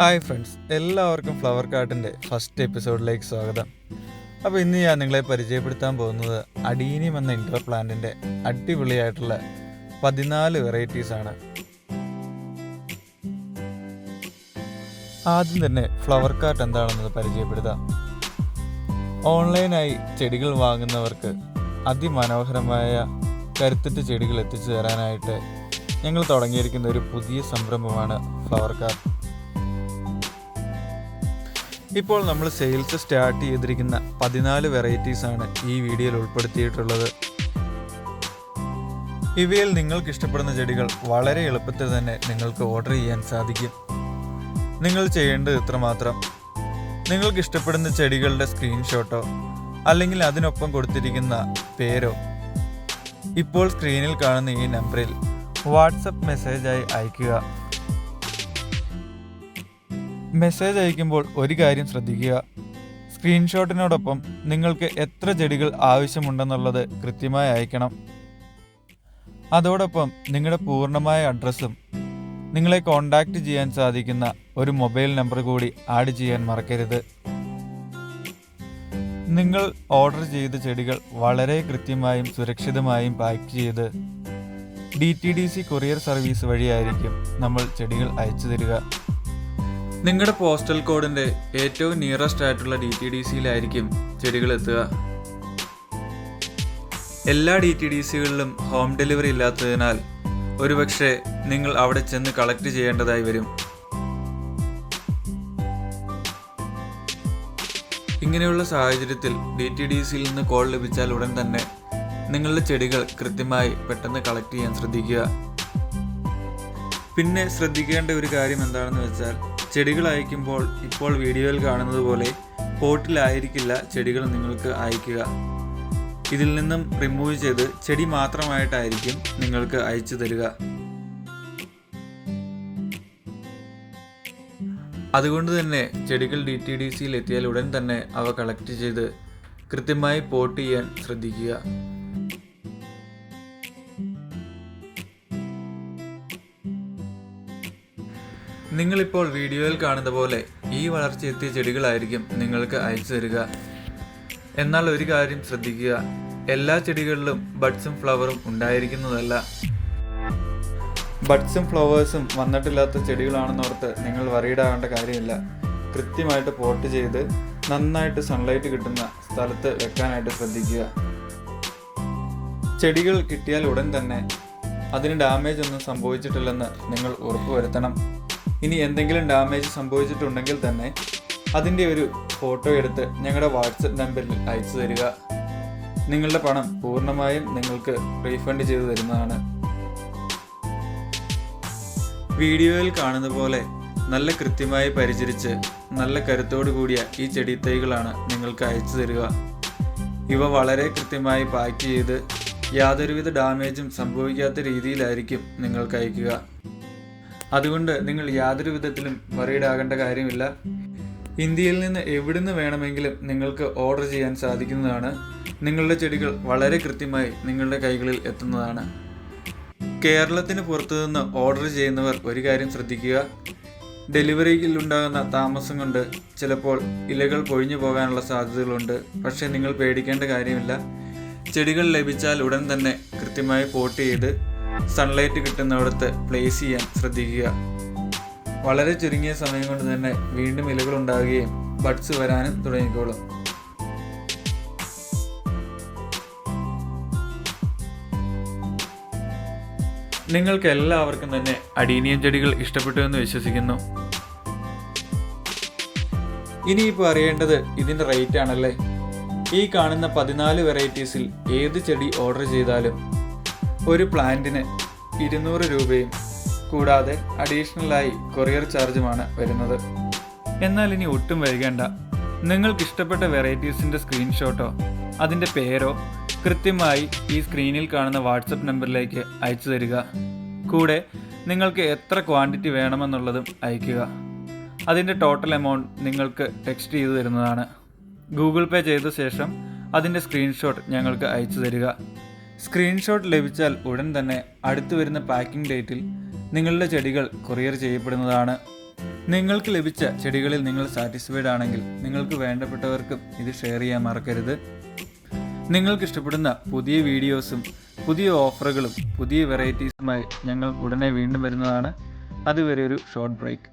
Hi friends എല്ലാവർക്കും flower കാർട്ടിന്റെ first എപ്പിസോഡിലേക്ക് സ്വാഗതം. അപ്പോൾ ഇന്ന് ഞാൻ നിങ്ങളെ പരിചയപ്പെടുത്താൻ പോകുന്നത് അഡീനിയം എന്ന ഇൻഡോർ പ്ലാന്റിന്റെ അടിപൊളിയായിട്ടുള്ള പതിനാല് വെറൈറ്റീസാണ് ആദ്യം തന്നെ ഫ്ലവർ കാർട്ട് എന്താണെന്നത് പരിചയപ്പെടുത്താം. ഓൺലൈനായി ചെടികൾ വാങ്ങുന്നവർക്ക് അതിമനോഹരമായ കരുത്തുറ്റ ചെടികൾ എത്തിച്ചു തരാനായിട്ട് ഞങ്ങൾ തുടങ്ങിയിരിക്കുന്ന ഒരു പുതിയ സംരംഭമാണ് ഫ്ലവർ കാർട്ട് ഇപ്പോൾ നമ്മൾ സെയിൽസ് സ്റ്റാർട്ട് ചെയ്തിരിക്കുന്ന പതിനാല് വെറൈറ്റീസ് ആണ് ഈ വീഡിയോയിൽ ഉൾപ്പെടുത്തിയിട്ടുള്ളത്. ഇവയിൽ നിങ്ങൾക്ക് ഇഷ്ടപ്പെടുന്ന ചെടികൾ വളരെ എളുപ്പത്തിൽ തന്നെ നിങ്ങൾക്ക് ഓർഡർ ചെയ്യാൻ സാധിക്കും. നിങ്ങൾ ചെയ്യേണ്ടത് ഇത്രമാത്രം. നിങ്ങൾക്ക് ഇഷ്ടപ്പെടുന്ന ചെടികളുടെ സ്ക്രീൻഷോട്ടോ അല്ലെങ്കിൽ അതിനൊപ്പം കൊടുത്തിരിക്കുന്ന പേരോ ഇപ്പോൾ സ്ക്രീനിൽ കാണുന്ന ഈ നമ്പറിൽ വാട്സപ്പ് മെസ്സേജായി അയയ്ക്കുക. മെസ്സേജ് അയക്കുമ്പോൾ ഒരു കാര്യം ശ്രദ്ധിക്കുക. സ്ക്രീൻഷോട്ടിനോടൊപ്പം നിങ്ങൾക്ക് എത്ര ചെടികൾ ആവശ്യമുണ്ടെന്നുള്ളത് കൃത്യമായി അയക്കണം. അതോടൊപ്പം നിങ്ങളുടെ പൂർണമായ അഡ്രസ്സും നിങ്ങളെ കോൺടാക്റ്റ് ചെയ്യാൻ സാധിക്കുന്ന ഒരു മൊബൈൽ നമ്പർ കൂടി ആഡ് ചെയ്യാൻ മറക്കരുത്. നിങ്ങൾ ഓർഡർ ചെയ്ത ചെടികൾ വളരെ കൃത്യമായും സുരക്ഷിതമായും പാക്ക് ചെയ്ത് D T D C courier service വഴിയായിരിക്കും നമ്മൾ ചെടികൾ അയച്ചു തരിക. നിങ്ങളുടെ പോസ്റ്റൽ കോഡിന്റെ ഏറ്റവും നിയറസ്റ്റ് ആയിട്ടുള്ള ഡി ടി ഡി സിയിലായിരിക്കും ചെടികൾ എത്തുക എല്ലാ ഡി ടി ഡി സികളിലും ഹോം ഡെലിവറി ഇല്ലാത്തതിനാൽ ഒരുപക്ഷെ നിങ്ങൾ അവിടെ ചെന്ന് കളക്ട് ചെയ്യേണ്ടതായി വരും. ഇങ്ങനെയുള്ള സാഹചര്യത്തിൽ ഡി ടി ഡി സിയിൽ നിന്ന് കോൾ ലഭിച്ചാൽ ഉടൻ തന്നെ നിങ്ങളുടെ ചെടികൾ കൃത്യമായി പെട്ടെന്ന് കളക്ട് ചെയ്യാൻ ശ്രദ്ധിക്കുക. പിന്നെ ശ്രദ്ധിക്കേണ്ട ഒരു കാര്യം എന്താണെന്ന് വെച്ചാൽ ചെടികൾ അയക്കുമ്പോൾ ഇപ്പോൾ വീഡിയോയിൽ കാണുന്നത് പോലെ പോട്ടിലായിരിക്കില്ല ചെടികൾ നിങ്ങൾക്ക് അയക്കുക. ഇതിൽ നിന്നും റിമൂവ് ചെയ്ത് ചെടി മാത്രമായിട്ടായിരിക്കും നിങ്ങൾക്ക് അയച്ചു തരിക. അതുകൊണ്ട് തന്നെ ചെടികൾ ഡി ടി ഡി സിയിൽ എത്തിയാൽ ഉടൻ തന്നെ അവ കളക്ട് ചെയ്ത് കൃത്യമായി പോട്ട് ചെയ്യാൻ ശ്രദ്ധിക്കുക. നിങ്ങളിപ്പോൾ വീഡിയോയിൽ കാണുന്ന പോലെ ഈ വളർച്ചയെത്തിയ ചെടികളായിരിക്കും നിങ്ങൾക്ക് അയച്ചു തരിക. എന്നാൽ ഒരു കാര്യം ശ്രദ്ധിക്കുക. എല്ലാ ചെടികളിലും ബഡ്സും ഫ്ലവറും ഉണ്ടായിരിക്കുന്നതല്ല. ബഡ്സും ഫ്ലവേഴ്സും വന്നിട്ടില്ലാത്ത ചെടികളാണെന്നോർത്ത് നിങ്ങൾ വറീഡാവേണ്ട കാര്യമില്ല. കൃത്യമായിട്ട് പോട്ട് ചെയ്ത് നന്നായിട്ട് സൺലൈറ്റ് കിട്ടുന്ന സ്ഥലത്ത് വെക്കാനായിട്ട് ശ്രദ്ധിക്കുക. ചെടികൾ കിട്ടിയാൽ ഉടൻ തന്നെ അതിന് ഡാമേജ് ഒന്നും സംഭവിച്ചിട്ടില്ലെന്ന് നിങ്ങൾ ഉറപ്പുവരുത്തണം. ഇനി എന്തെങ്കിലും ഡാമേജ് സംഭവിച്ചിട്ടുണ്ടെങ്കിൽ തന്നെ അതിന്റെ ഒരു ഫോട്ടോ എടുത്ത് ഞങ്ങളുടെ വാട്സപ്പ് നമ്പറിൽ അയച്ചു തരിക. നിങ്ങളുടെ പണം പൂർണമായും നിങ്ങൾക്ക് റീഫണ്ട് ചെയ്തു തരുന്നതാണ്. വീഡിയോയിൽ കാണുന്ന പോലെ നല്ല കൃത്യമായി പരിചരിച്ച് നല്ല കരുത്തോടു കൂടിയ ഈ ചെടി തൈകളാണ് നിങ്ങൾക്ക് അയച്ചു തരിക. ഇവ വളരെ കൃത്യമായി പാക്ക് ചെയ്ത് യാതൊരുവിധ ഡാമേജും സംഭവിക്കാത്ത രീതിയിലായിരിക്കും നിങ്ങൾക്ക് അയക്കുക. അതുകൊണ്ട് നിങ്ങൾ യാതൊരു വിധത്തിലും വറീഡാകേണ്ട കാര്യമില്ല. ഇന്ത്യയിൽ നിന്ന് എവിടുന്ന് വേണമെങ്കിലും നിങ്ങൾക്ക് ഓർഡർ ചെയ്യാൻ സാധിക്കുന്നതാണ്. നിങ്ങളുടെ ചെടികൾ വളരെ കൃത്യമായി നിങ്ങളുടെ കൈകളിൽ എത്തുന്നതാണ്. കേരളത്തിന് പുറത്തു നിന്ന് ഓർഡർ ചെയ്യുന്നവർ ഒരു കാര്യം ശ്രദ്ധിക്കുക. ഡെലിവറിയിൽ ഉണ്ടാകുന്ന താമസം കൊണ്ട് ചിലപ്പോൾ ഇലകൾ പൊഴിഞ്ഞു പോകാനുള്ള സാധ്യതകളുണ്ട്. പക്ഷേ നിങ്ങൾ പേടിക്കേണ്ട കാര്യമില്ല. ചെടികൾ ലഭിച്ചാൽ ഉടൻ തന്നെ കൃത്യമായി പോട്ട് ചെയ്ത് സൺലൈറ്റ് കിട്ടുന്നിടത്ത് പ്ലേസ് ചെയ്യാൻ ശ്രദ്ധിക്കുക. വളരെ ചുരുങ്ങിയ സമയം കൊണ്ട് തന്നെ വീണ്ടും ഇലകൾ ഉണ്ടാകുകയും ബഡ്സ് വരാനും തുടങ്ങിക്കോളും. നിങ്ങൾക്ക് എല്ലാവർക്കും തന്നെ അടീനിയം ചെടികൾ ഇഷ്ടപ്പെട്ടു എന്ന് വിശ്വസിക്കുന്നു. ഇനിയിപ്പോൾ അറിയേണ്ടത് ഇതിന്റെ റേറ്റ് ആണല്ലേ? ഈ കാണുന്ന പതിനാല് വെറൈറ്റീസിൽ ഏത് ചെടി ഓർഡർ ചെയ്താലും ഒരു പ്ലാന്റിന് ഇരുന്നൂറ് രൂപയും കൂടാതെ അഡീഷണലായി കൊറിയർ ചാർജുമാണ് വരുന്നത്. എന്നാൽ ഇനി ഒട്ടും വൈകേണ്ട. നിങ്ങൾക്ക് ഇഷ്ടപ്പെട്ട വെറൈറ്റീസിന്റെ സ്ക്രീൻഷോട്ടോ അതിന്റെ പേരോ കൃത്യമായി ഈ സ്ക്രീനിൽ കാണുന്ന വാട്സപ്പ് നമ്പറിലേക്ക് അയച്ചു തരിക. കൂടെ നിങ്ങൾക്ക് എത്ര ക്വാണ്ടിറ്റി വേണമെന്നുള്ളതും അയക്കുക. അതിന്റെ ടോട്ടൽ എമൗണ്ട് നിങ്ങൾക്ക് ടെക്സ്റ്റ് ചെയ്തു തരുന്നതാണ്. ഗൂഗിൾ പേ ചെയ്ത ശേഷം അതിന്റെ സ്ക്രീൻഷോട്ട് ഞങ്ങൾക്ക് അയച്ചു തരിക. സ്ക്രീൻഷോട്ട് ലഭിച്ചാൽ ഉടൻ തന്നെ അടുത്തു വരുന്ന പാക്കിംഗ് ഡേറ്റിൽ നിങ്ങളുടെ ചെടികൾ കൊറിയർ ചെയ്യപ്പെടുന്നതാണ്. നിങ്ങൾക്ക് ലഭിച്ച ചെടികളിൽ നിങ്ങൾ സാറ്റിസ്ഫൈഡ് ആണെങ്കിൽ നിങ്ങൾക്ക് വേണ്ടപ്പെട്ടവർക്കും ഇത് ഷെയർ ചെയ്യാൻ മറക്കരുത്. നിങ്ങൾക്ക് ഇഷ്ടപ്പെടുന്ന പുതിയ വീഡിയോസും പുതിയ ഓഫറുകളും പുതിയ വെറൈറ്റീസുമായി ഞങ്ങൾ ഉടനെ വീണ്ടും വരുന്നതാണ്. അതുവരെ ഒരു ഷോർട്ട് ബ്രേക്ക്.